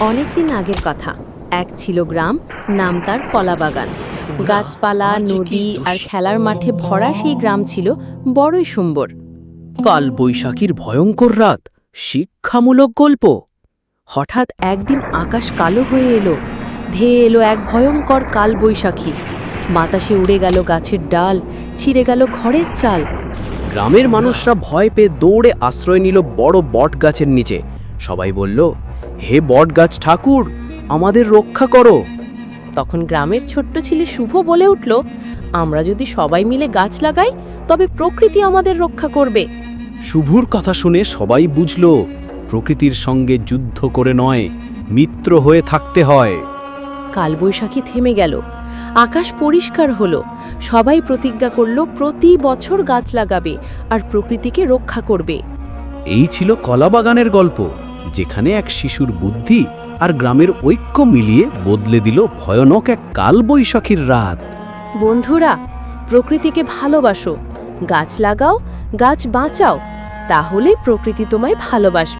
অনেকদিন আগের কথা। এক ছিল গ্রাম নাম তার কলাবাগান। গাছপালা নদী আর খেলার মাঠে ভরা সেই গ্রাম ছিল বড়ই সুন্দর। কাল বৈশাখীর ভয়ঙ্কর রাত। শিক্ষামূলক গল্প। হঠাৎ একদিন আকাশ কালো হয়ে এলো। ধেয়ে এলো এক ভয়ঙ্কর কাল বৈশাখী। বাতাসে উড়ে গেল গাছের ডাল ছিঁড়ে গেল ঘরের চাল। গ্রামের মানুষরা ভয় পেয়ে দৌড়ে আশ্রয় নিল বড় বট গাছের নিচে। সবাই বলল হে বট গাছ ঠাকুর আমাদের রক্ষা করো। তখন গ্রামের ছোট্ট ছেলে শুভ বলে উঠল আমরা যদি সবাই মিলে গাছ লাগাই তবে প্রকৃতি আমাদের রক্ষা করবে। শুভুর কথা শুনে সবাই বুঝল প্রকৃতির সঙ্গে যুদ্ধ করে নয় মিত্র হয়ে থাকতে হয়। কালবৈশাখী থেমে গেল আকাশ পরিষ্কার হলো সবাই প্রতিজ্ঞা করল প্রতি বছর গাছ লাগাবে আর প্রকৃতিকে রক্ষা করবে। এই ছিল কলাবাগানের গল্প। যেখানে এক শিশুর বুদ্ধি আর গ্রামের ঐক্য মিলিয়ে বদলে দিল ভয়ানক এক কালবৈশাখীর রাত। বন্ধুরা, প্রকৃতিকে ভালোবাসো। গাছ লাগাও, গাছ বাঁচাও। তাহলে প্রকৃতি তোমায় ভালোবাসবে।